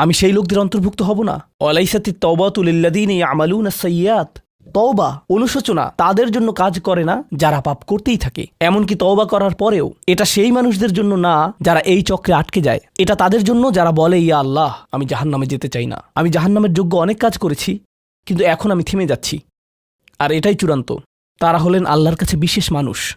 আমি সেই লোকদের অন্তর্ভুক্ত হব না। ওয়ালাইসাতি তওবাতুলিল্লাযীনা ইয়ামালুনা সাইয়্যাত। তওবা, অনুশোচনা তাদের জন্য কাজ করে না, যারা পাপ করতেই থাকে। এমনকি তওবা করার পরেও এটা সেই মানুষদের জন্য না যারা এই চক্রে আটকে যায়। এটা তাদের জন্য যারা বলে, ইয়া আল্লাহ, আমি জাহান্নামে যেতে চাই না। আমি জাহান্নামের যোগ্য অনেক কাজ করেছি, কিন্তু এখন আমি থেমে যাচ্ছি। আর এটাই চূড়ান্ত। তারা হলেন আল্লাহর কাছে বিশেষ মানুষ।